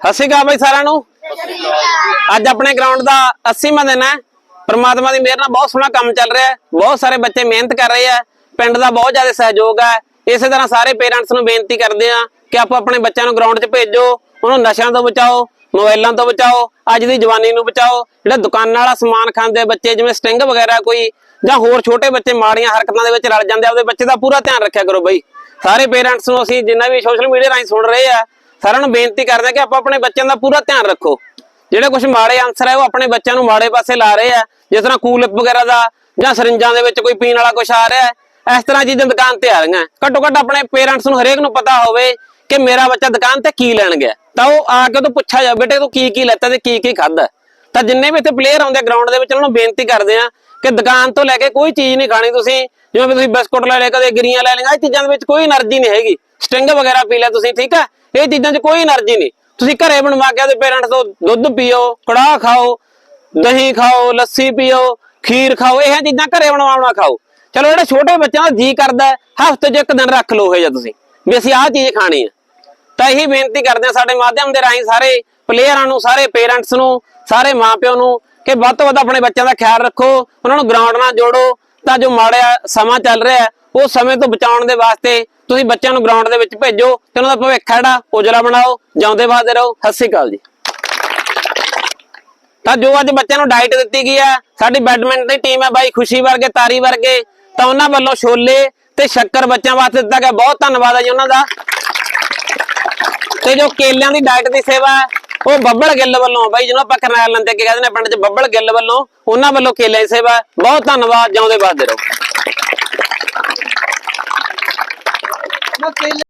ਸਤਿ ਸ਼੍ਰੀ ਅਕਾਲ ਬਾਈ ਸਾਰਿਆਂ ਨੂੰ। ਅੱਜ ਆਪਣੇ ਗਰਾਊਂਡ ਦਾ 80ਵਾਂ ਦਿਨ ਹੈ। ਪ੍ਰਮਾਤਮਾ ਦੀ ਮਿਹਰ ਨਾਲ ਬਹੁਤ ਸੋਹਣਾ ਕੰਮ ਚੱਲ ਰਿਹਾ ਹੈ। ਬਹੁਤ ਸਾਰੇ ਬੱਚੇ ਮਿਹਨਤ ਕਰ ਰਹੇ ਆ ਪਿੰਡ ਦਾ ਬਹੁਤ ਜ਼ਿਆਦਾ ਸਹਿਯੋਗ ਹੈ। ਇਸੇ ਤਰ੍ਹਾਂ ਸਾਰੇ ਪੇਰੈਂਟਸ ਨੂੰ ਬੇਨਤੀ ਕਰਦੇ ਆ ਕਿ ਆਪੋ ਆਪਣੇ ਬੱਚਿਆਂ ਨੂੰ ਗਰਾਊਂਡ 'ਚ ਭੇਜੋ। ਉਹਨੂੰ ਨਸ਼ਿਆਂ ਤੋਂ ਬਚਾਓ ਮੋਬਾਈਲਾਂ ਤੋਂ ਬਚਾਓ, ਅੱਜ ਦੀ ਜਵਾਨੀ ਨੂੰ ਬਚਾਓ। ਜਿਹੜਾ ਦੁਕਾਨਾਂ ਵਾਲਾ ਸਮਾਨ ਖਾਂਦੇ ਬੱਚੇ, ਜਿਵੇਂ ਸਟਿੰਗ ਵਗੈਰਾ ਕੋਈ ਜਾਂ ਹੋਰ ਛੋਟੇ ਬੱਚੇ ਮਾੜੀਆਂ ਹਰਕਤਾਂ ਦੇ ਵਿੱਚ ਰਲ ਜਾਂਦੇ ਆ, ਉਹਦੇ ਬੱਚੇ ਦਾ ਪੂਰਾ ਧਿਆਨ ਰੱਖਿਆ ਕਰੋ ਬਈ। ਸਾਰੇ ਪੇਰੈਂਟਸ ਨੂੰ ਅਸੀਂ ਜਿੰਨਾ ਵੀ ਸੋਸ਼ਲ ਮੀਡੀਆ ਰਾਹੀਂ ਸੁਣ ਰਹੇ ਆ ਸਾਰਿਆਂ ਨੂੰ ਬੇਨਤੀ ਕਰਦੇ ਆ ਕਿ ਆਪਾਂ ਆਪਣੇ ਬੱਚਿਆਂ ਦਾ ਪੂਰਾ ਧਿਆਨ ਰੱਖੋ। ਜਿਹੜੇ ਕੁਝ ਮਾੜੇ ਆਨਸਰ ਹੈ ਉਹ ਆਪਣੇ ਬੱਚਿਆਂ ਨੂੰ ਮਾੜੇ ਪਾਸੇ ਲਾ ਰਹੇ ਆ। ਜਿਸ ਤਰ੍ਹਾਂ ਕੂਲਿਪ ਵਗੈਰਾ ਦਾ ਜਾਂ ਸਰਿੰਜਾਂ ਦੇ ਵਿੱਚ ਕੋਈ ਪੀਣ ਵਾਲਾ ਕੁਝ ਆ ਰਿਹਾ ਹੈ, ਇਸ ਤਰ੍ਹਾਂ ਚੀਜ਼ਾਂ ਦੁਕਾਨ ਤੇ ਆ ਰਹੀਆਂ। ਘੱਟੋ ਘੱਟ ਆਪਣੇ ਪੇਰੈਂਟਸ ਨੂੰ ਹਰੇਕ ਨੂੰ ਪਤਾ ਹੋਵੇ ਕਿ ਮੇਰਾ ਬੱਚਾ ਦੁਕਾਨ ਤੇ ਕੀ ਲੈਣ ਗਿਆ। ਤਾਂ ਉਹ ਆ ਕੇ ਉਹਨੂੰ ਪੁੱਛਿਆ ਜਾ ਬੇਟੇ, ਤੂੰ ਕੀ ਕੀ ਲੈਤਾ ਤੇ ਕੀ ਕੀ ਖਾਧਾ? ਤਾਂ ਜਿੰਨੇ ਵੀ ਇੱਥੇ ਪਲੇਅਰ ਆਉਂਦੇ ਗਰਾਊਂਡ ਦੇ ਵਿੱਚ, ਉਹਨਾਂ ਨੂੰ ਬੇਨਤੀ ਕਰਦੇ ਆ ਕਿ ਦੁਕਾਨ ਤੋਂ ਲੈ ਕੇ ਕੋਈ ਚੀਜ਼ ਨਹੀਂ ਖਾਣੀ ਤੁਸੀਂ। ਜਿਵੇਂ ਤੁਸੀਂ ਬਿਸਕੁਟ ਲੈ ਲਿਆ ਕਦੇ ਗਿਰੀਆਂ ਲੈ ਲਈਆਂ, ਇਹ ਚੀਜ਼ਾਂ ਦੇ ਵਿੱਚ ਕੋਈ એનર્ਜੀ ਨਹੀਂ ਹੈਗੀ। ਸਟਿੰਗ ਵਗੈਰਾ ਪੀ ਲਿਆ ਤੁਸੀਂ, ਠੀਕ ਹੈ ਇਹ ਚੀਜ਼ਾਂ 'ਚ ਕੋਈ એનર્ਜੀ ਨਹੀਂ। ਤੁਸੀਂ ਘਰੇ ਬਣਵਾ ਕੇ ਆਪਣੇ ਪੇਰੈਂਟਸ ਤੋਂ ਦੁੱਧ ਪੀਓ, ਕੜਾਹ ਖਾਓ, ਦਹੀਂ ਖਾਓ, ਲੱਸੀ ਪੀਓ, ਖੀਰ ਖਾਓ, ਇਹ ਚੀਜ਼ਾਂ ਘਰੇ ਬਣਵਾਉਣਾ ਖਾਓ। ਚਲੋ ਜਿਹੜੇ ਛੋਟੇ ਬੱਚਿਆਂ ਦਾ ਜੀ ਕਰਦਾ ਹਫ਼ਤੇ 'ਚ ਇੱਕ ਦਿਨ ਰੱਖ ਲਓ ਇਹ ਜਾਂ ਤੁਸੀਂ, ਵੀ ਅਸੀਂ ਆਹ ਚੀਜ਼ ਖਾਣੀ ਹੈ। ਤਾਂ ਇਹੀ ਬੇਨਤੀ ਕਰਦੇ ਆ ਸਾਡੇ ਮਾਧਿਅਮ ਦੇ ਰਾਹੀਂ ਸਾਰੇ ਪਲੇਅਰਾਂ ਨੂੰ, ਸਾਰੇ ਪੇਰੈਂਟਸ ਨੂੰ, ਸਾਰੇ ਮਾਂ ਪਿਓ ਨੂੰ ਕਿ ਵੱਧ ਤੋਂ ਵੱਧ ਆਪਣੇ ਬੱਚਿਆਂ ਦਾ ਖਿਆਲ ਰੱਖੋ, ਉਹਨਾਂ ਨੂੰ ਗਰਾਊਂਡ ਨਾਲ ਜੋੜੋ, ਤਾਂ ਜੋ ਮਾੜਿਆ ਸਮਾਂ ਚੱਲ ਰਿਹਾ ਉਹ ਸਮੇਂ ਤੋਂ ਬਚਾਉਣ ਦੇ ਵਾਸਤੇ ਤੁਸੀਂ ਬੱਚਿਆਂ ਨੂੰ ਗਰਾਊਂਡ ਦੇ ਵਿੱਚ ਭੇਜੋ ਤੇ ਉਹਨਾਂ ਦਾ ਭਵਿੱਖ ਜਿਹੜਾ ਉਜਲਾ ਬਣਾਓ, ਜਿਉਂਦੇ ਵਾਦੇ ਰਹੋ। ਸਤਿ ਸ਼੍ਰੀ ਅਕਾਲ ਜੀ। ਤਾਂ ਜੋ ਅੱਜ ਬੱਚਿਆਂ ਨੂੰ ਡਾਈਟ ਦਿੱਤੀ ਗਈ ਹੈ, ਸਾਡੀ ਬੈਡਮਿੰਟਨ ਦੀ ਟੀਮ ਹੈ ਬਾਈ ਖੁਸ਼ੀ ਵਰਗੇ, ਤਾਰੀ ਵਰਗੇ, ਤਾਂ ਉਹਨਾਂ ਵੱਲੋਂ ਛੋਲੇ ਤੇ ਸ਼ੱਕਰ ਬੱਚਿਆਂ ਵਾਸਤੇ ਦਿੱਤਾ ਗਿਆ। ਬਹੁਤ ਧੰਨਵਾਦ ਹੈ ਜੀ ਉਹਨਾਂ ਦਾ। ਤੇ ਜੋ ਕੇਲਿਆਂ ਦੀ ਡਾਈਟ ਦੀ ਸੇਵਾ ਹੈ, ਉਹ ਬੱਬਲ ਗਿੱਲ ਵੱਲੋਂ, ਬਾਈ ਜਿਹਨੂੰ ਆਪਾਂ ਕਰਨੈਲ ਲੰਦੇ ਕੇ ਕਹਿੰਦੇ ਨੇ, ਪਿੰਡ 'ਚ ਬੱਬਲ ਗਿੱਲ ਵੱਲੋਂ, ਉਹਨਾਂ ਵੱਲੋਂ ਕੇਲੇ ਦੀ ਸੇਵਾ ਬਹੁਤ ਧੰਨਵਾਦ, ਜਿਉਂਦੇ ਵਾਦੇ ਰਹੋ। yapmak belli.